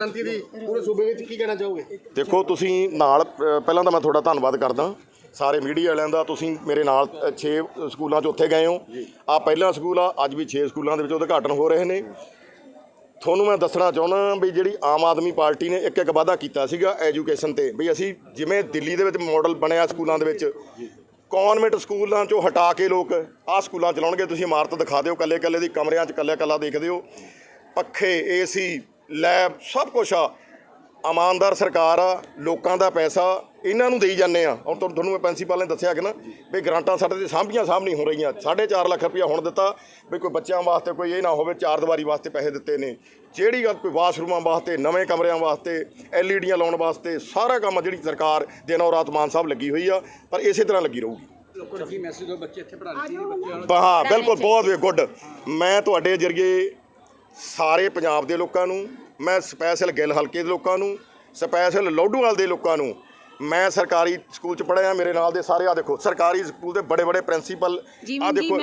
ਕ੍ਰਾਂਤੀ ਦੀ ਪੂਰੇ ਸੂਬੇ ਵਿੱਚ ਕੀ ਕਹਿਣਾ ਚਾਹੋਗੇ? ਦੇਖੋ ਤੁਸੀਂ ਨਾਲ ਅ, ਪਹਿਲਾਂ ਤਾਂ ਮੈਂ ਤੁਹਾਡਾ ਧੰਨਵਾਦ ਕਰਦਾ। ਸਾਰੇ ਮੀਡੀਆ ਵਾਲਿਆਂ ਦਾ ਤੁਸੀਂ ਮੇਰੇ ਨਾਲ 6 ਸਕੂਲਾਂ 'ਚ ਉੱਥੇ ਗਏ ਹੋ। ਆ ਪਹਿਲਾ ਸਕੂਲ ਆ ਅੱਜ ਵੀ 6 ਸਕੂਲਾਂ ਦੇ ਵਿੱਚ ਉਦਘਾਟਨ ਹੋ ਰਹੇ ਨੇ। ਤੁਹਾਨੂੰ ਮੈਂ ਦੱਸਣਾ ਚਾਹੁੰਦਾ ਵੀ ਜਿਹੜੀ ਆਮ ਆਦਮੀ ਪਾਰਟੀ ਨੇ ਇੱਕ ਇੱਕ ਵਾਅਦਾ ਕੀਤਾ ਸੀਗਾ ਐਜੂਕੇਸ਼ਨ ਤੇ ਵੀ ਅਸੀਂ ਜਿਵੇਂ ਦਿੱਲੀ ਦੇ ਵਿੱਚ ਮਾਡਲ ਬਣਿਆ ਸਕੂਲਾਂ ਦੇ ਵਿੱਚ ਕਨਵੈਂਟ ਸਕੂਲਾਂ ਚੋਂ ਹਟਾ ਕੇ ਲੋਕ ਆਹ ਸਕੂਲਾਂ ਚ ਲਾਉਣਗੇ ਤੁਸੀਂ ਇਮਾਰਤ ਦਿਖਾ ਦਿਓ ਕੱਲੇ ਕੱਲੇ ਦੀ ਕਮਰਿਆਂ ਚ ਕੱਲੇ ਕੱਲਾ ਦੇਖਦੇ ਹੋ। ਪੱਖੇ ਏਸੀ ਲੈਬ ਸਭ ਕੁਝ ਆ। ਇਮਾਨਦਾਰ ਸਰਕਾਰ ਆ ਲੋਕਾਂ ਦਾ ਪੈਸਾ ਇਹਨਾਂ ਨੂੰ ਦੇਈ ਜਾਂਦੇ ਆ। ਹੁਣ ਤੁਹਾਨੂੰ ਮੈਂ ਪ੍ਰਿੰਸੀਪਲ ਨੇ ਦੱਸਿਆ ਕਿ ਨਾ ਵੀ ਗ੍ਰਾਂਟਾਂ ਸਾਡੇ ਤੇ ਸਾਂਭੀਆਂ ਸਾਂਭ ਨਹੀਂ ਹੋ ਰਹੀਆਂ। 4.5 ਲੱਖ ਰੁਪਇਆ ਹੁਣ ਦਿੱਤਾ ਵੀ ਕੋਈ ਬੱਚਿਆਂ ਵਾਸਤੇ ਕੋਈ ਇਹ ਨਾ ਹੋਵੇ ਚਾਰ ਦੀਵਾਰੀ ਵਾਸਤੇ ਪੈਸੇ ਦਿੱਤੇ ਨੇ। ਜਿਹੜੀ ਗੱਲ ਕੋਈ ਵਾਸ਼ਰੂਮਾਂ ਵਾਸਤੇ ਨਵੇਂ ਕਮਰਿਆਂ ਵਾਸਤੇ ਐਲਈਡੀਆਂ ਲਾਉਣ ਵਾਸਤੇ ਸਾਰਾ ਕੰਮ ਜਿਹੜੀ ਸਰਕਾਰ ਦਿਨ ਔਰ ਰਾਤ ਮਾਨ ਸਾਹਿਬ ਲੱਗੀ ਹੋਈ ਆ ਪਰ ਇਸੇ ਤਰ੍ਹਾਂ ਲੱਗੀ ਰਹੂਗੀ। ਲੋਕਾਂ ਨੂੰ ਕੀ ਮੈਸੇਜ ਦੋ ਬੱਚੇ ਇੱਥੇ ਪੜ੍ਹਾਉਣੇ ਚਾਹੀਦੇ ਹਾਂ ਬਿਲਕੁਲ ਬਹੁਤ ਗੁੱਡ ਮੈਂ ਤੁਹਾਡੇ ਜਰੀਏ ਸਾਰੇ ਪੰਜਾਬ ਦੇ ਲੋਕਾਂ ਨੂੰ ਮੈਂ ਸਪੈਸ਼ਲ ਗਿੱਲ ਹਲਕੇ ਦੇ ਲੋਕਾਂ ਨੂੰ ਸਪੈਸ਼ਲ ਲੋਡੂਵਾਲ ਦੇ ਲੋਕਾਂ ਨੂੰ ਮੈਂ ਸਰਕਾਰੀ ਸਕੂਲ ਚ ਪੜ੍ਹਿਆ ਮੇਰੇ ਨਾਲ ਦੇ ਸਾਰੇ ਆ ਦੇਖੋ ਸਰਕਾਰੀ ਸਕੂਲ ਦੇ ਬੜੇ ਬੜੇ ਪ੍ਰਿੰਸੀਪਲ ਆ ਦੇਖੋ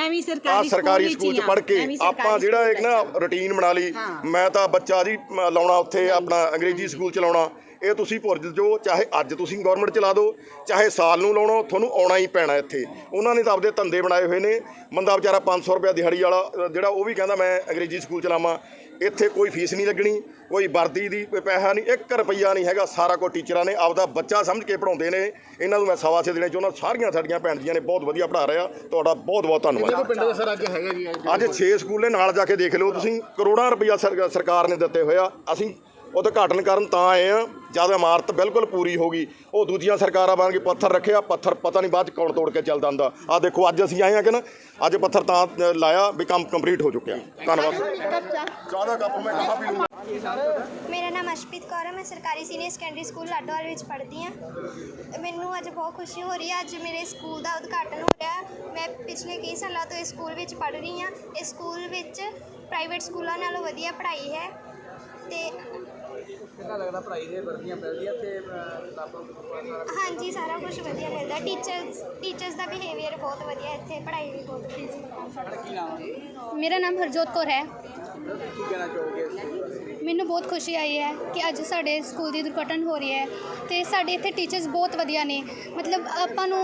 ਵੀ ਸਰਕਾਰੀ ਸਕੂਲ ਚ ਪੜ੍ਹ। ਕੇ ਆਪਾਂ ਜਿਹੜਾ ਇੱਕ ਨਾ ਰੁਟੀਨ ਬਣਾ ਲਈ। ਮੈਂ ਤਾਂ ਬੱਚਾ ਜੀ ਲਾਉਣਾ ਉੱਥੇ ਆਪਣਾ ਅੰਗਰੇਜ਼ੀ ਸਕੂਲ ਚ ਲਾਉਣਾ ਇਹ ਤੁਸੀਂ ਭੁੱਲ ਜਾਓ ਚਾਹੇ ਅੱਜ ਤੁਸੀਂ ਗਵਰਨਮੈਂਟ ਚਲਾ ਦਿਓ ਚਾਹੇ ਸਾਲ ਨੂੰ ਲਾਉਣਾ ਤੁਹਾਨੂੰ ਆਉਣਾ ਹੀ ਪੈਣਾ ਇੱਥੇ। ਉਹਨਾਂ ਨੇ ਤਾਂ ਆਪਦੇ ਧੰਦੇ ਬਣਾਏ ਹੋਏ ਨੇ। ਬੰਦਾ ਵਿਚਾਰਾ 500 ਰੁਪਏ ਦਿਹਾੜੀ ਵਾਲਾ ਜਿਹੜਾ ਉਹ ਵੀ ਕਹਿੰਦਾ ਮੈਂ ਅੰਗਰੇਜ਼ੀ ਸਕੂਲ ਚਲਾਵਾਂ। ਇੱਥੇ ਕੋਈ ਫੀਸ ਨਹੀਂ ਲੱਗਣੀ ਕੋਈ ਵਰਦੀ ਦੀ ਕੋਈ ਪੈਸਾ ਨਹੀਂ 1 ਰੁਪਈਆ ਨਹੀਂ ਹੈਗਾ। ਸਾਰਾ ਕੁਝ ਟੀਚਰਾਂ ਨੇ ਆਪਦਾ ਬੱਚਾ ਸਮਝ ਕੇ ਪੜਾਉਂਦੇ ਨੇ। ਇਹਨਾਂ ਨੂੰ ਮੈਂ ਸਵਾ ਸੇ ਦੇਣੇ ਚਾਹੁੰਦਾ ਸਾਰੀਆਂ ਸਾਡੀਆਂ ਭੈਣ ਜੀਆਂ ਨੇ ਬਹੁਤ ਵਧੀਆ ਪੜ੍ਹਾ ਰਿਹਾ ਤੁਹਾਡਾ ਬਹੁਤ ਬਹੁਤ ਧੰਨਵਾਦ। ਕੁ ਪਿੰਡ ਦੇ ਸਰ ਅੱਜ ਹੈਗਾ ਜੀ ਅੱਜ 6 ਸਕੂਲ ਨੇ ਨਾਲ ਜਾ ਕੇ ਦੇਖ ਲਿਓ ਤੁਸੀਂ। ਕਰੋੜਾਂ ਰੁਪਈਆ ਸਰ- ਸਰਕਾਰ ਨੇ ਦਿੱਤੇ ਹੋਇਆ ਅਸੀਂ ਉਦਘਾਟਨ ਕਰਨ ਤਾਂ ਆਏ ਆ ਜਦ ਇਮਾਰਤ ਬਿਲਕੁਲ ਪੂਰੀ ਹੋ ਗਈ ਉਹ ਦੂਜੀਆਂ ਸਰਕਾਰਾਂ ਬਣ ਕੇ ਪੱਥਰ ਰੱਖਿਆ ਪੱਥਰ ਪਤਾ ਨਹੀਂ ਬਾਅਦ ਚ ਕੌਣ ਤੋੜ ਕੇ ਚੱਲਦਾ ਹੁੰਦਾ। ਆ ਦੇਖੋ ਅੱਜ ਅਸੀਂ ਆਏ ਆ ਕਿ ਨਾ ਅੱਜ ਪੱਥਰ ਤਾਂ ਲਾਇਆ ਵੀ ਕੰਮ ਕੰਪਲੀਟ ਹੋ ਚੁੱਕਿਆ। ਧੰਨਵਾਦ। ਜ਼ਿਆਦਾ ਕੱਪ ਮੈਂ ਕਹਾ ਪੀ ਲੂੰਗਾ ਮੇਰਾ ਨਾਮ ਅਸ਼ਪ੍ਰੀਤ ਕੌਰ ਹੈ ਮੈਂ ਸਰਕਾਰੀ ਸੀਨੀਅਰ ਸੈਕੰਡਰੀ ਸਕੂਲ ਲਾਡੋਵਾਲ ਵਿੱਚ ਪੜ੍ਹਦੀ ਹਾਂ। ਮੈਨੂੰ ਅੱਜ ਬਹੁਤ ਖੁਸ਼ੀ ਹੋ ਰਹੀ ਹੈ ਅੱਜ ਮੇਰੇ ਸਕੂਲ ਦਾ ਉਦਘਾਟਨ ਹੋ ਰਿਹਾ। ਮੈਂ ਪਿਛਲੇ ਕਈ ਸਾਲਾਂ ਤੋਂ ਇਸ ਸਕੂਲ ਵਿੱਚ ਪੜ੍ਹ ਰਹੀ ਹਾਂ। ਇਸ ਸਕੂਲ ਵਿੱਚ ਪ੍ਰਾਈਵੇਟ ਸਕੂਲਾਂ ਨਾਲੋਂ ਵਧੀਆ ਪੜ੍ਹਾਈ ਹੈ ਤੇ ਕਿੰਨਾ ਲੱਗਦਾ ਪੜ੍ਹਾਈ ਦੇ ਵਰਦੀਆਂ ਮਿਲਦੀਆਂ ਤੇ ਅਹ, ਕਿਤਾਬਾਂ ਕਿਤਾਬਾਂ ਸਾਰਾ ਹਾਂਜੀ ਸਾਰਾ ਕੁਝ ਵਧੀਆ ਮਿਲਦਾ। ਟੀਚਰਸ ਟੀਚਰਸ ਦਾ ਬਿਹੇਵੀਅਰ ਬਹੁਤ ਵਧੀਆ ਇੱਥੇ ਪੜ੍ਹਾਈ ਵੀ ਬਹੁਤ ਵਧੀਆ ਕੀ ਨਾਮ ਹੈ ਮੇਰਾ ਨਾਮ ਹਰਜੋਤ ਕੌਰ ਹੈ। ਕੀ ਕਹਿਣਾ ਚਾਹੋਗੇ ਇਸ ਸਕੂਲ ਬਾਰੇ? ਮੈਨੂੰ ਬਹੁਤ ਖੁਸ਼ੀ ਆਈ ਹੈ ਕਿ ਅੱਜ ਸਾਡੇ ਸਕੂਲ ਦੀ ਉਦਘਾਟਨ ਹੋ ਰਹੀ ਹੈ ਤੇ ਸਾਡੇ ਇੱਥੇ ਟੀਚਰਸ ਬਹੁਤ ਵਧੀਆ ਨੇ। ਮਤਲਬ ਆਪਾਂ ਨੂੰ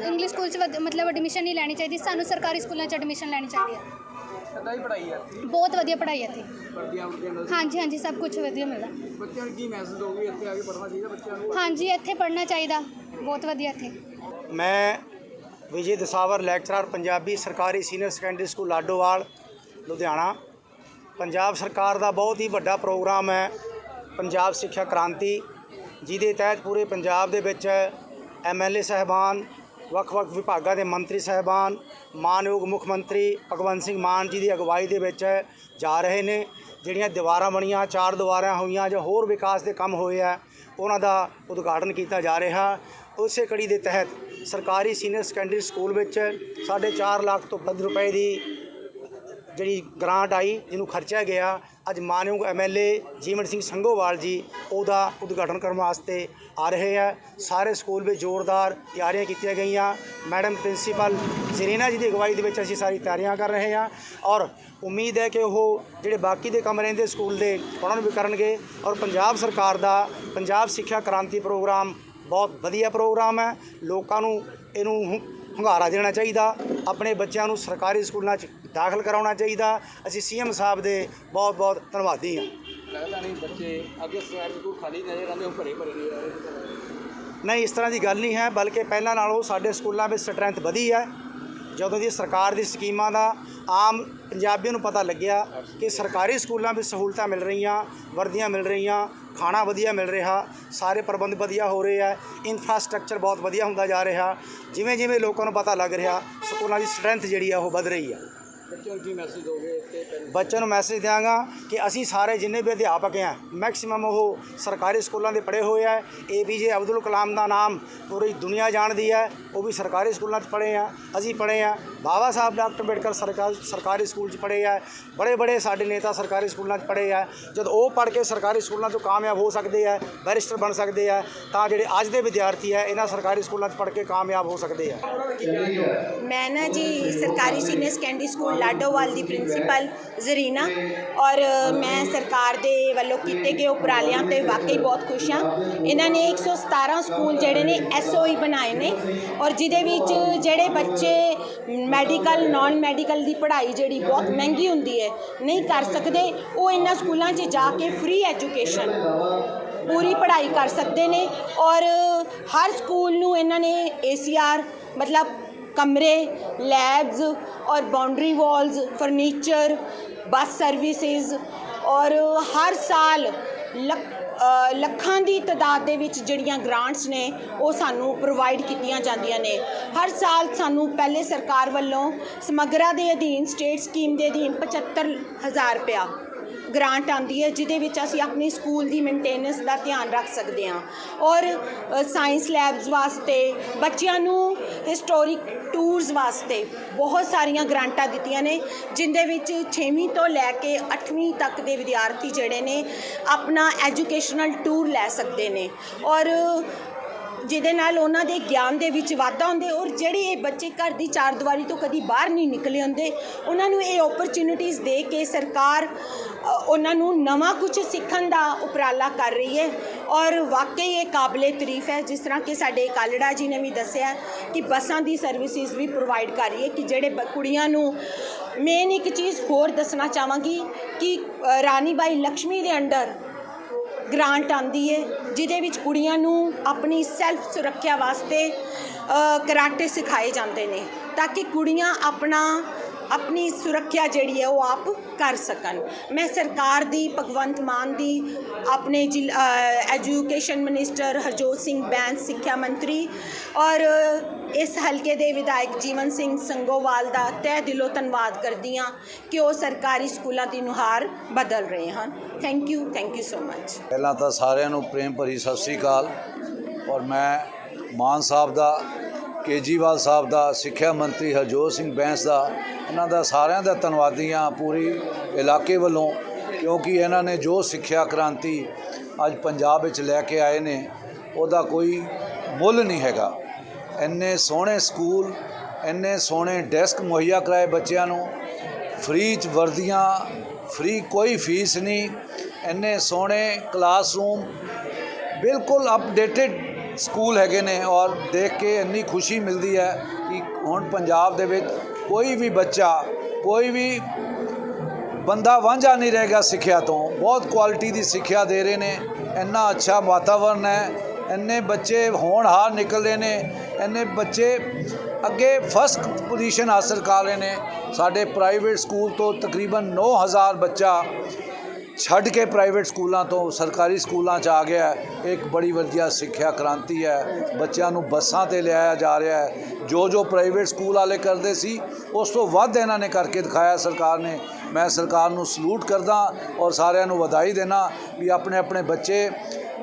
ਇੰਗਲਿਸ਼ ਸਕੂਲ 'ਚ ਵਧ- ਮਤਲਬ ਐਡਮਿਸ਼ਨ ਨਹੀਂ ਲੈਣੀ ਚਾਹੀਦੀ ਸਾਨੂੰ ਸਰਕਾਰੀ ਸਕੂਲਾਂ 'ਚ ਐਡਮਿਸ਼ਨ ਲੈਣੀ ਚਾਹੀਦੀ ਹੈ। ਕਿੱਦਾਂ ਦੀ ਪੜ੍ਹਾਈ ਹੈ ਬਹੁਤ ਵਧੀਆ ਪੜ੍ਹਾਈ ਹੈ ਇੱਥੇ। ਵਰਦੀਆਂ ਵਰਦੀਆਂ ਮਿਲਦੀਆਂ? ਹਾਂਜੀ ਹਾਂਜੀ ਸਭ ਕੁਝ ਵਧੀਆ ਮਿਲਦਾ। ਬੱਚਿਆਂ ਨੂੰ ਕੀ ਮੈਸੇਜ ਦੋਗੇ ਇੱਥੇ ਆ ਕੇ ਪੜ੍ਹਨਾ ਚਾਹੀਦਾ ਬੱਚਿਆਂ ਨੂੰ? ਹਾਂਜੀ ਇੱਥੇ ਪੜ੍ਹਨਾ ਚਾਹੀਦਾ। ਬਹੁਤ ਵਧੀਆ ਇੱਥੇ। ਮੈਂ ਵਿਜੇ ਦਸਾਵਰ ਲੈਕਚਰਰ ਪੰਜਾਬੀ ਸਰਕਾਰੀ senior secondary school Ladowal Ludhiana. Punjab ਸਰਕਾਰ ਦਾ ਬਹੁਤ ਹੀ ਵੱਡਾ ਪ੍ਰੋਗਰਾਮ ਹੈ ਪੰਜਾਬ ਸਿੱਖਿਆ ਕ੍ਰਾਂਤੀ। ਜਿਹਦੇ ਤਹਿਤ ਪੂਰੇ ਪੰਜਾਬ ਦੇ ਵਿੱਚ ਐਮਐਲਏ ਸਹਿਬਾਨ ਵੱਖ-ਵੱਖ ਵਿਭਾਗਾਂ ਦੇ ਮੰਤਰੀ ਸਹਿਬਾਨ, ਮਾਨਯੋਗ ਮੁੱਖ ਮੰਤਰੀ ਭਗਵੰਤ ਸਿੰਘ ਮਾਨ ਜੀ ਦੀ ਅਗਵਾਈ ਦੇ ਵਿੱਚ ਜਾ ਰਹੇ ਨੇ। ਜਿਹੜੀਆਂ ਦੀਵਾਰਾਂ ਬਣੀਆਂ, ਚਾਰ ਦੀਵਾਰਾਂ ਹੋਈਆਂ ਜਾਂ ਹੋਰ ਵਿਕਾਸ ਦੇ ਕੰਮ ਹੋਏ ਆ, ਉਹਨਾਂ ਦਾ ਉਦਘਾਟਨ ਕੀਤਾ ਜਾ ਰਿਹਾ। ਉਸੇ ਕੜੀ ਦੇ ਤਹਿਤ ਸਰਕਾਰੀ ਸੀਨੀਅਰ ਸੈਕੰਡਰੀ ਸਕੂਲ ਵਿੱਚ 4.5 ਲੱਖ ਤੋਂ ਵੱਧ ਰੁਪਏ ਦੀ ਜਿਹੜੀ ਗ੍ਰਾਂਟ ਆਈ, ਜਿਹਨੂੰ ਖਰਚਿਆ ਗਿਆ, ਅੱਜ ਮਾਨਯੋਗ ਐਮਐਲਏ ਜੀਵਨ ਸਿੰਘ ਸੰਘੋਵਾਲ ਜੀ ਉਹਦਾ ਉਦਘਾਟਨ ਕਰਨ ਵਾਸਤੇ ਆ ਰਹੇ ਆ। ਸਾਰੇ ਸਕੂਲ ਵਿੱਚ ਜ਼ੋਰਦਾਰ ਤਿਆਰੀਆਂ ਕੀਤੀਆਂ ਗਈਆਂ। ਮੈਡਮ ਪ੍ਰਿੰਸੀਪਲ ਜ਼ਰੀਨਾ ਜੀ ਦੀ ਅਗਵਾਈ ਦੇ ਵਿੱਚ ਅਸੀਂ ਸਾਰੀ ਤਿਆਰੀਆਂ ਕਰ ਰਹੇ ਹਾਂ ਔਰ ਉਮੀਦ ਹੈ ਕਿ ਉਹ ਜਿਹੜੇ ਬਾਕੀ ਦੇ ਕੰਮ ਰਹਿੰਦੇ ਸਕੂਲ ਦੇ, ਉਹਨਾਂ ਨੂੰ ਵੀ ਕਰਨਗੇ। ਔਰ ਪੰਜਾਬ ਸਰਕਾਰ ਦਾ, ਪੰਜਾਬ ਸਿੱਖਿਆ ਕ੍ਰਾਂਤੀ ਪ੍ਰੋਗਰਾਮ ਬਹੁਤ ਵਧੀਆ ਪ੍ਰੋਗਰਾਮ ਹੈ। ਲੋਕਾਂ ਨੂੰ ਇਹਨੂੰ ਹੁੰਗਾਰਾ ਦੇਣਾ ਚਾਹੀਦਾ ਆਪਣੇ ਬੱਚਿਆਂ ਨੂੰ ਸਰਕਾਰੀ ਸਕੂਲਾਂ 'ਚ ਦਾਖਲ ਕਰਾਉਣਾ ਚਾਹੀਦਾ। ਅਸੀਂ ਸੀਐਮ ਸਾਹਿਬ ਦੇ ਬਹੁਤ ਬਹੁਤ ਧੰਨਵਾਦੀ ਹਾਂ। ਲੱਗਦਾ ਨਹੀਂ ਬੱਚੇ ਅੱਗੇ ਸਾਰੇ ਸਕੂਲ ਖਾਲੀ ਨਜ਼ਰ ਆਉਂਦੇ ਉਹ ਭਰੇ ਭਰੇ ਨਹੀਂ ਆ ਰਹੇ ਨਹੀਂ ਇਸ ਤਰ੍ਹਾਂ ਦੀ ਗੱਲ ਨਹੀਂ ਹੈ ਬਲਕਿ ਪਹਿਲਾਂ ਨਾਲੋਂ ਸਾਡੇ ਸਕੂਲਾਂ ਵਿੱਚ ਸਟਰੈਂਥ ਵਧੀ ਹੈ। ਜਦੋਂ ਦੀ ਸਰਕਾਰ ਦੀ ਸਕੀਮਾਂ ਦਾ ਆਮ ਪੰਜਾਬੀਆਂ ਨੂੰ ਪਤਾ ਲੱਗਿਆ ਕਿ ਸਰਕਾਰੀ ਸਕੂਲਾਂ ਵਿੱਚ ਸਹੂਲਤਾਂ ਮਿਲ ਰਹੀਆਂ, ਵਰਦੀਆਂ ਮਿਲ ਰਹੀਆਂ, ਖਾਣਾ ਵਧੀਆ ਮਿਲ ਰਿਹਾ, ਸਾਰੇ ਪ੍ਰਬੰਧ ਵਧੀਆ ਹੋ ਰਹੇ ਆ ਇਨਫਰਾਸਟ੍ਰਕਚਰ ਬਹੁਤ ਵਧੀਆ ਹੁੰਦਾ ਜਾ ਰਿਹਾ। ਜਿਵੇਂ ਜਿਵੇਂ ਲੋਕਾਂ ਨੂੰ ਪਤਾ ਲੱਗ ਰਿਹਾ, ਸਕੂਲਾਂ ਦੀ ਸਟਰੈਂਥ ਜਿਹੜੀ ਆ ਉਹ ਵੱਧ ਰਹੀ ਆ। ਬੱਚਿਆਂ ਨੂੰ ਕੀ ਮੈਸੇਜ ਦੋਗੇ parents ਬੱਚਿਆਂ ਨੂੰ ਮੈਸੇਜ ਦਿਆਂਗਾ ਕਿ ਅਸੀਂ ਸਾਰੇ ਜਿੰਨੇ ਵੀ ਅਧਿਆਪਕ ਆ ਮੈਕਸਿਮਮ ਉਹ ਸਰਕਾਰੀ ਸਕੂਲਾਂ ਦੇ ਪੜ੍ਹੇ ਹੋਏ ਆ। ਏਪੀਜੇ ਅਬਦੁਲ ਕਲਾਮ ਦਾ ਨਾਮ ਪੂਰੀ ਦੁਨੀਆ ਜਾਣਦੀ ਹੈ ਉਹ ਵੀ ਸਰਕਾਰੀ ਸਕੂਲਾਂ 'ਚ ਪੜ੍ਹੇ ਆ ਅਸੀਂ ਪੜ੍ਹੇ ਆ। ਬਾਬਾ ਸਾਹਿਬ ਡਾਕਟਰ ਅੰਬੇਡਕਰ ਸਰਕਾਰ ਸਰਕਾਰੀ ਸਕੂਲ 'ਚ ਪੜ੍ਹੇ ਆ ਬੜੇ ਬੜੇ ਸਾਡੇ ਨੇਤਾ ਸਰਕਾਰੀ ਸਕੂਲਾਂ 'ਚ ਪੜ੍ਹੇ ਆ। ਜਦ ਉਹ ਪੜ੍ਹ ਕੇ ਸਰਕਾਰੀ ਸਕੂਲਾਂ 'ਚੋਂ ਕਾਮਯਾਬ ਹੋ ਸਕਦੇ ਆ ਬੈਰਿਸਟਰ ਬਣ ਸਕਦੇ ਆ ਤਾਂ ਜਿਹੜੇ ਅੱਜ ਦੇ ਵਿਦਿਆਰਥੀ ਆ ਇਹਨਾਂ ਸਰਕਾਰੀ ਸਕੂਲਾਂ 'ਚ ਪੜ੍ਹ ਕੇ ਕਾਮਯਾਬ ਹੋ ਸਕਦੇ ਆ। ਮੈਂ ਨਾ ਜੀ ਸਰਕਾਰੀ ਸੀਨੀਅਰ ਸੈਕੰਡਰੀ ਸਕੂਲ ਲਾਡੋਵਾਲ ਦੀ ਪ੍ਰਿੰਸੀਪਲ ਜ਼ਰੀਨਾ ਔਰ ਮੈਂ ਸਰਕਾਰ ਦੇ ਵੱਲੋਂ ਕੀਤੇ ਗਏ ਉਪਰਾਲਿਆਂ ਤੇ ਵਾਕਈ ਬਹੁਤ ਖੁਸ਼ ਹਾਂ। ਇਹਨਾਂ ਨੇ 117 ਸਕੂਲ ਜਿਹੜੇ ਨੇ ਐਸਓਈ ਬਣਾਏ ਨੇ ਔਰ ਜਿਹਦੇ ਵਿੱਚ ਜਿਹੜੇ ਬੱਚੇ ਮੈਡੀਕਲ ਨਾਨ ਮੈਡੀਕਲ ਦੀ ਪੜ੍ਹਾਈ ਜਿਹੜੀ ਬਹੁਤ ਮਹਿੰਗੀ ਹੁੰਦੀ ਹੈ, ਨਹੀਂ ਕਰ ਸਕਦੇ, ਉਹ ਇਹਨਾਂ ਸਕੂਲਾਂ 'ਚ ਜਾ ਕੇ ਫ੍ਰੀ ਐਜੂਕੇਸ਼ਨ ਪੂਰੀ ਪੜ੍ਹਾਈ ਕਰ ਸਕਦੇ ਨੇ ਔਰ ਹਰ ਸਕੂਲ ਨੂੰ ਇਹਨਾਂ ਨੇ ਏਸੀਆਰ ਮਤਲਬ ਕਮਰੇ ਲੈਬਸ ਔਰ boundary walls furniture bus services ਔਰ ਹਰ ਸਾਲ ਲੱਖ ਲੱਖਾਂ ਦੀ ਤਾਦਾਦ ਦੇ ਵਿੱਚ ਜਿਹੜੀਆਂ ਗ੍ਰਾਂਟਸ ਨੇ, ਉਹ ਸਾਨੂੰ ਪ੍ਰੋਵਾਈਡ ਕੀਤੀਆਂ ਜਾਂਦੀਆਂ ਨੇ। ਹਰ ਸਾਲ ਸਾਨੂੰ ਪਹਿਲੇ ਸਰਕਾਰ ਵੱਲੋਂ ਸਮਗਰਾ ਦੇ ਅਧੀਨ ਸਟੇਟ ਸਕੀਮ ਦੇ ਅਧੀਨ 75000 ਰੁਪਇਆ ਗ੍ਰਾਂਟ ਆਂਦੀ ਹੈ, ਜਿਹਦੇ ਵਿੱਚ ਅਸੀਂ ਆਪਣੀ ਸਕੂਲ ਦੀ ਮੇਨਟੇਨੈਂਸ ਦਾ ਧਿਆਨ ਰੱਖ ਸਕਦੇ ਹਾਂ। ਔਰ ਸਾਇੰਸ ਲੈਬਸ ਵਾਸਤੇ, ਬੱਚਿਆਂ ਨੂੰ ਹਿਸਟੋਰਿਕ ਟੂਰਸ ਵਾਸਤੇ ਬਹੁਤ ਸਾਰੀਆਂ ਗ੍ਰਾਂਟਾਂ ਦਿੱਤੀਆਂ ਨੇ, ਜਿੰਦੇ ਵਿੱਚ 6ਵੀਂ ਤੋਂ ਲੈ ਕੇ 8ਵੀਂ ਤੱਕ ਦੇ ਵਿਦਿਆਰਥੀ ਜਿਹੜੇ ਨੇ ਆਪਣਾ ਐਜੂਕੇਸ਼ਨਲ ਟੂਰ ਲੈ ਸਕਦੇ ਨੇ। ਔਰ ਜਿਹਦੇ ਨਾਲ ਉਹਨਾਂ ਦੇ ਗਿਆਨ ਦੇ ਵਿੱਚ ਵਾਧਾ ਹੁੰਦੇ ਔਰ ਜਿਹੜੀ ਇਹ ਬੱਚੇ ਘਰ ਦੀ ਚਾਰ ਦੀਵਾਰੀ ਤੋਂ ਕਦੀ ਬਾਹਰ ਨਹੀਂ ਨਿਕਲੇ ਹੁੰਦੇ, ਉਹਨਾਂ ਨੂੰ ਇਹ ਓਪਰਚ्युनिटीज ਦੇ ਕੇ ਸਰਕਾਰ ਉਹਨਾਂ ਨੂੰ ਨਵਾਂ ਕੁਝ ਸਿੱਖਣ ਦਾ ਉਪਰਾਲਾ ਕਰ ਰਹੀ ਹੈ ਔਰ ਵਾਕਈ ਇਹ ਕਾਬਲੇ ਤਾਰੀਫ ਹੈ, ਜਿਸ ਤਰ੍ਹਾਂ ਕਿ ਸਾਡੇ ਕਾਲੜਾ ਜੀ ਨੇ ਵੀ ਦੱਸਿਆ ਕਿ ਬੱਸਾਂ ਦੀ ਸਰਵਿਸਿਜ਼ ਵੀ ਪ੍ਰੋਵਾਈਡ ਕਰ ਰਹੀ ਹੈ ਕਿ ਜਿਹੜੇ ਕੁੜੀਆਂ ਨੂੰ ਮੇਨ ਇੱਕ ਚੀਜ਼ ਹੋਰ ਦੱਸਣਾ ਚਾਹਾਂਗੀ ਕਿ ਰਾਣੀ ਬਾਈ ਲక్ష్ਮੀ ਦੇ ਅੰਡਰ ਗ੍ਰਾਂਟ ਆਂਦੀ ਹੈ ਜਿਹਦੇ ਵਿੱਚ ਕੁੜੀਆਂ ਨੂੰ ਆਪਣੀ ਸੈਲਫ ਸੁਰੱਖਿਆ ਵਾਸਤੇ ਅ, ਕਰਾਟੇ ਸਿਖਾਏ ਜਾਂਦੇ ਨੇ ਤਾਂ ਕਿ ਕੁੜੀਆਂ ਆਪਣਾ ਆਪਣੀ ਸੁਰੱਖਿਆ ਜਿਹੜੀ ਹੈ ਉਹ ਆਪ ਕਰ ਸਕਣ। ਮੈਂ ਸਰਕਾਰ ਦੀ, ਭਗਵੰਤ ਮਾਨ ਦੀ, ਆਪਣੇ ਜ਼ਿਲ- ਐਜੂਕੇਸ਼ਨ ਮਿਨਿਸਟਰ ਹਰਜੋਤ ਸਿੰਘ ਬੈਂਸ, ਸਿੱਖਿਆ ਮੰਤਰੀ ਔਰ ਇਸ ਹਲਕੇ ਦੇ ਵਿਧਾਇਕ ਜੀਵਨ ਸਿੰਘ ਸੰਗੋਵਾਲ ਦਾ ਤਹਿ ਦਿਲੋਂ ਧੰਨਵਾਦ ਕਰਦੀ ਹਾਂ ਕਿ ਉਹ ਸਰਕਾਰੀ ਸਕੂਲਾਂ ਦੀ ਨੁਹਾਰ ਬਦਲ ਰਹੇ ਹਨ। Thank you thank you so much ਪਹਿਲਾਂ ਤਾਂ ਸਾਰਿਆਂ ਨੂੰ ਪ੍ਰੇਮ ਭਰੀ ਸਤਿ ਸ੍ਰੀ ਅਕਾਲ। ਔਰ ਮੈਂ ਮਾਨ ਸਾਹਿਬ ਦਾ ਕੇਜੀਵਾਲ ਸਾਹਿਬ ਦਾ, ਸਿੱਖਿਆ ਮੰਤਰੀ ਹਰਜੋਤ ਸਿੰਘ ਬੈਂਸ ਦਾ, ਇਹਨਾਂ ਦਾ ਸਾਰਿਆਂ ਦਾ ਧੰਨਵਾਦੀ ਹਾਂ ਪੂਰੀ ਇਲਾਕੇ ਵੱਲੋਂ, ਕਿਉਂਕਿ ਇਹਨਾਂ ਨੇ ਜੋ ਸਿੱਖਿਆ ਕ੍ਰਾਂਤੀ ਅੱਜ ਪੰਜਾਬ ਵਿੱਚ ਲੈ ਕੇ ਆਏ ਨੇ, ਉਹਦਾ ਕੋਈ ਮੁੱਲ ਨਹੀਂ ਹੈਗਾ। ਇੰਨੇ ਸੋਹਣੇ ਸਕੂਲ, ਇੰਨੇ ਸੋਹਣੇ ਡੈਸਕ ਮੁਹੱਈਆ ਕਰਾਏ ਬੱਚਿਆਂ ਨੂੰ, ਫ੍ਰੀ ਚ ਵਰਦੀਆਂ, ਫ੍ਰੀ ਕੋਈ ਫੀਸ ਨਹੀਂ, ਇੰਨੇ ਸੋਹਣੇ ਕਲਾਸਰੂਮ, ਬਿਲਕੁਲ ਅਪਡੇਟਡ ਸਕੂਲ ਹੈਗੇ ਨੇ ਔਰ ਦੇਖ ਕੇ ਇੰਨੀ ਖੁਸ਼ੀ ਮਿਲਦੀ ਹੈ ਕਿ ਹੁਣ ਪੰਜਾਬ ਦੇ ਵਿੱਚ ਕੋਈ ਵੀ ਬੱਚਾ, ਕੋਈ ਵੀ ਬੰਦਾ ਵਾਂਝਾ ਨਹੀਂ ਰਹੇਗਾ ਸਿੱਖਿਆ ਤੋਂ। ਬਹੁਤ ਕੁਆਲਿਟੀ ਦੀ ਸਿੱਖਿਆ ਦੇ ਰਹੇ ਨੇ। ਇੰਨਾ ਅੱਛਾ ਵਾਤਾਵਰਨ ਹੈ। ਇੰਨੇ ਬੱਚੇ ਹੋਣਹਾਰ ਨਿਕਲ ਰਹੇ ਨੇ। ਇੰਨੇ ਬੱਚੇ ਅੱਗੇ ਫਸਟ ਪੋਜੀਸ਼ਨ ਹਾਸਲ ਕਰ ਰਹੇ ਨੇ। ਸਾਡੇ ਪ੍ਰਾਈਵੇਟ ਸਕੂਲ ਤੋਂ ਤਕਰੀਬਨ 9000 ਬੱਚਾ ਛੱਡ ਕੇ ਪ੍ਰਾਈਵੇਟ ਸਕੂਲਾਂ ਤੋਂ, ਸਰਕਾਰੀ ਸਕੂਲਾਂ 'ਚ ਆ ਗਿਆ ਇੱਕ ਬੜੀ ਵਧੀਆ ਸਿੱਖਿਆ ਕ੍ਰਾਂਤੀ ਹੈ। ਬੱਚਿਆਂ ਨੂੰ ਬੱਸਾਂ ਤੇ ਲਿਆਇਆ ਜਾ ਰਿਹਾ ਹੈ। ਜੋ ਜੋ ਪ੍ਰਾਈਵੇਟ ਸਕੂਲ ਵਾਲੇ ਕਰਦੇ ਸੀ, ਉਸ ਤੋਂ ਵੱਧ ਇਹਨਾਂ ਨੇ ਕਰਕੇ ਦਿਖਾਇਆ ਸਰਕਾਰ ਨੇ। ਮੈਂ ਸਰਕਾਰ ਨੂੰ ਸਲੂਟ ਕਰਦਾ ਔਰ ਸਾਰਿਆਂ ਨੂੰ ਵਧਾਈ ਦੇਣਾ ਵੀ ਆਪਣੇ ਆਪਣੇ ਬੱਚੇ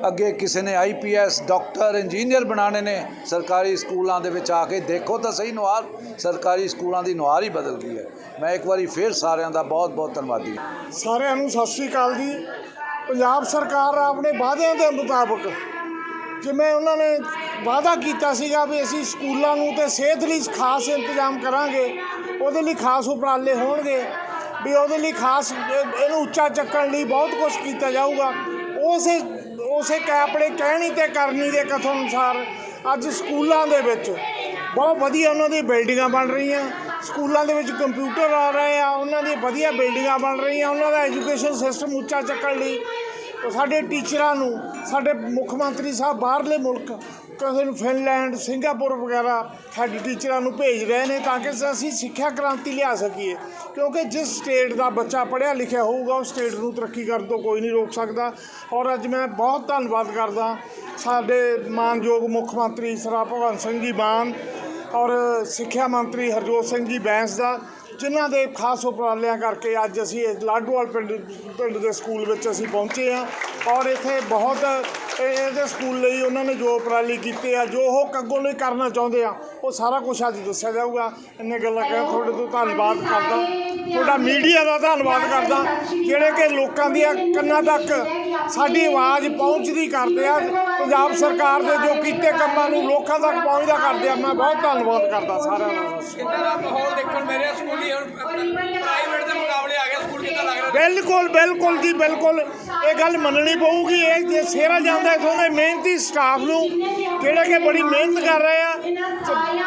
ਅੱਗੇ ਕਿਸੇ ਨੇ ਆਈਪੀਐਸ ਡਾਕਟਰ, ਇੰਜੀਨੀਅਰ ਬਣਾਉਣੇ ਨੇ, ਸਰਕਾਰੀ ਸਕੂਲਾਂ ਦੇ ਵਿੱਚ ਆ ਕੇ ਦੇਖੋ ਤਾਂ ਸਹੀ ਨੁਹਾਰ, ਸਰਕਾਰੀ ਸਕੂਲਾਂ ਦੀ ਨੁਹਾਰ ਹੀ ਬਦਲ ਗਈ ਹੈ। ਮੈਂ ਇੱਕ ਵਾਰੀ ਫੇਰ ਸਾਰਿਆਂ ਦਾ ਬਹੁਤ ਬਹੁਤ ਧੰਨਵਾਦੀ ਸਾਰਿਆਂ ਨੂੰ ਸਤਿ ਸ੍ਰੀ ਅਕਾਲ ਜੀ। ਪੰਜਾਬ ਸਰਕਾਰ ਆਪਣੇ ਵਾਅਦਿਆਂ ਦੇ ਮੁਤਾਬਕ ਜਿਵੇਂ ਉਹਨਾਂ ਨੇ ਵਾਅਦਾ ਕੀਤਾ ਸੀਗਾ ਵੀ ਅਸੀਂ ਸਕੂਲਾਂ ਨੂੰ ਤੇ ਸਿਹਤ ਲਈ ਖਾਸ ਇੰਤਜ਼ਾਮ ਕਰਾਂਗੇ, ਉਹਦੇ ਲਈ ਖਾਸ ਉਪਰਾਲੇ ਹੋਣਗੇ, ਵੀ ਉਹਦੇ ਲਈ ਖਾਸ ਇਹਨੂੰ ਉੱਚਾ ਚੱਕਣ ਲਈ ਬਹੁਤ ਕੁਝ ਕੀਤਾ ਜਾਊਗਾ। ਉਸੇ ਉਸੇ ਕ ਆਪਣੇ ਕਹਿਣੀ ਤੇ ਕਰਨੀ ਦੇ ਕਥਨ ਅਨੁਸਾਰ ਅੱਜ ਸਕੂਲਾਂ ਦੇ ਵਿੱਚ ਬਹੁਤ ਵਧੀਆ ਉਹਨਾਂ ਦੀ ਬਿਲਡਿੰਗਾਂ ਬਣ ਰਹੀਆਂ। ਸਕੂਲਾਂ ਦੇ ਵਿੱਚ ਕੰਪਿਊਟਰ ਆ ਰਹੇ ਆ, ਉਹਨਾਂ ਦੀ ਵਧੀਆ ਬਿਲਡਿੰਗਾਂ ਬਣ ਰਹੀਆਂ, ਉਹਨਾਂ ਦਾ ਐਜੂਕੇਸ਼ਨ ਸਿਸਟਮ ਉੱਚਾ ਚੱਕਣ ਲਈ। ਸਾਡੇ ਟੀਚਰਾਂ ਨੂੰ, ਸਾਡੇ ਮੁੱਖ ਮੰਤਰੀ ਸਾਹਿਬ, ਬਾਹਰਲੇ ਮੁਲਕ ਕਿਸੇ ਨੂੰ ਫਿਨਲੈਂਡ, ਸਿੰਗਾਪੁਰ ਵਗੈਰਾ ਸਾਡੇ ਟੀਚਰਾਂ ਨੂੰ ਭੇਜ ਰਹੇ ਨੇ ਤਾਂ ਕਿ ਅਸੀਂ ਸਿੱਖਿਆ ਕ੍ਰਾਂਤੀ ਲਿਆ ਸਕੀਏ। ਕਿਉਂਕਿ ਜਿਸ ਸਟੇਟ ਦਾ ਬੱਚਾ ਪੜ੍ਹਿਆ ਲਿਖਿਆ ਹੋਊਗਾ, ਉਸ ਸਟੇਟ ਨੂੰ ਤਰੱਕੀ ਕਰਨ ਤੋਂ ਕੋਈ ਨਹੀਂ ਰੋਕ ਸਕਦਾ। ਔਰ ਅੱਜ ਮੈਂ ਬਹੁਤ ਧੰਨਵਾਦ ਕਰਦਾ ਸਾਡੇ ਮਾਨਯੋਗ ਮੁੱਖ ਮੰਤਰੀ ਸਰਾ ਭਗਵੰਤ ਸਿੰਘ ਜੀ ਮਾਨ ਔਰ ਸਿੱਖਿਆ ਮੰਤਰੀ ਹਰਜੋਤ ਸਿੰਘ ਜੀ ਬੈਂਸ ਦਾ ਜਿਨ੍ਹਾਂ ਦੇ ਖਾਸ ਉਪਰਾਲਿਆਂ ਕਰਕੇ ਅੱਜ ਅਸੀਂ ਇਸ ਲਾਡੋਵਾਲ ਪਿੰਡ ਪਿੰਡ ਦੇ ਸਕੂਲ ਵਿੱਚ ਅਸੀਂ ਪਹੁੰਚੇ ਹਾਂ ਔਰ ਇੱਥੇ ਬਹੁਤ ਇਹਦੇ ਸਕੂਲ ਲਈ ਉਹਨਾਂ ਨੇ ਜੋ ਉਪਰਾਲੇ ਕੀਤੇ ਆ, ਜੋ ਉਹ ਅੱਗੋਂ ਲਈ ਕਰਨਾ ਚਾਹੁੰਦੇ ਆ, ਉਹ ਸਾਰਾ ਕੁਝ ਅੱਜ ਦੱਸਿਆ ਜਾਊਗਾ। ਇੰਨੇ ਗੱਲਾਂ ਕਹਿ ਤੁਹਾਡੇ ਤੋਂ ਧੰਨਵਾਦ ਕਰਦਾ। ਤੁਹਾਡਾ ਮੀਡੀਆ ਦਾ ਧੰਨਵਾਦ ਕਰਦਾ, ਜਿਹੜੇ ਕਿ ਲੋਕਾਂ ਦੀਆਂ ਕੰਨਾਂ ਤੱਕ ਸਾਡੀ ਆਵਾਜ਼ ਪਹੁੰਚਦੀ ਕਰਦੇ ਆ। ਪੰਜਾਬ ਸਰਕਾਰ ਦੇ ਜੋ ਕੀਤੇ ਕੰਮਾਂ ਨੂੰ ਲੋਕਾਂ ਤੱਕ ਪਹੁੰਚਦਾ ਕਰਦੇ ਆ, ਮੈਂ ਬਹੁਤ ਧੰਨਵਾਦ ਕਰਦਾ ਸਾਰਿਆਂ ਦਾ। ਕਿੱਦਾਂ ਮਾਹੌਲ ਦੇਖਣ ਮੇਰੇ ਸਕੂਲੀ ਹੁਣ ਪ੍ਰਾਈਵੇਟ ਦੇ ਮੁਕਾਬਲੇ ਆ ਗਿਆ ਸਕੂਲ ਕਿੱਦਾਂ ਲੱਗ ਰਿਹਾ ਬਿਲਕੁਲ ਬਿਲਕੁਲ ਜੀ, ਬਿਲਕੁਲ। ਇਹ ਗੱਲ ਮੰਨਣੀ ਪਊਗੀ, ਇਹ ਜੇ ਸੇਰਾ ਜਾਂਦਾ ਇਥੋਂ ਦੇ ਮਿਹਨਤੀ ਸਟਾਫ ਨੂੰ, ਜਿਹੜੇ ਕਿ ਬੜੀ ਮਿਹਨਤ ਕਰ ਰਹੇ ਆ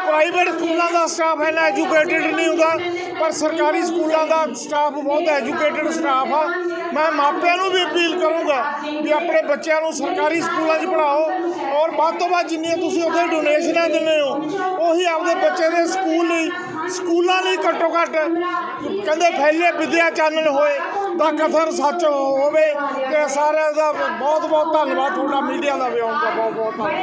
ਪ੍ਰਾਈਵੇਟ ਸਕੂਲਾਂ ਦਾ ਸਟਾਫ ਹੈ ਐਜੂਕੇਟਿਡ ਨਹੀਂ ਹੁੰਦਾ, ਪਰ ਸਰਕਾਰੀ ਸਕੂਲਾਂ ਦਾ ਸਟਾਫ ਬਹੁਤ ਐਜੂਕੇਟਿਡ ਸਟਾਫ ਆ। ਮੈਂ ਮਾਪਿਆਂ ਨੂੰ ਵੀ ਅਪੀਲ ਕਰੂੰਗਾ ਵੀ ਆਪਣੇ ਬੱਚਿਆਂ ਨੂੰ ਸਰਕਾਰੀ ਸਕੂਲਾਂ 'ਚ ਪੜ੍ਹਾਓ, ਔਰ ਵੱਧ ਤੋਂ ਵੱਧ ਜਿੰਨੀਆਂ ਤੁਸੀਂ ਉੱਥੇ ਡੋਨੇਸ਼ਨਾਂ ਦਿੰਦੇ ਹੋ, ਉਹੀ ਆਪਦੇ ਬੱਚੇ ਦੇ ਸਕੂਲ ਲਈ, ਸਕੂਲਾਂ ਲਈ ਘੱਟੋ ਘੱਟ, ਕਹਿੰਦੇ ਫੈਲੇ ਵਿਦਿਆ ਚਾਨਣ ਹੋਏ। ਤਾਂ ਕਥਨ ਸੱਚ ਹੋਵੇ ਤੇ ਸਾਰਿਆਂ ਦਾ ਬਹੁਤ ਬਹੁਤ ਧੰਨਵਾਦ ਤੁਹਾਡਾ ਮੀਡੀਆ ਦਾ ਵੀ ਆਉਣ ਦਾ ਬਹੁਤ ਬਹੁਤ ਧੰਨਵਾਦ।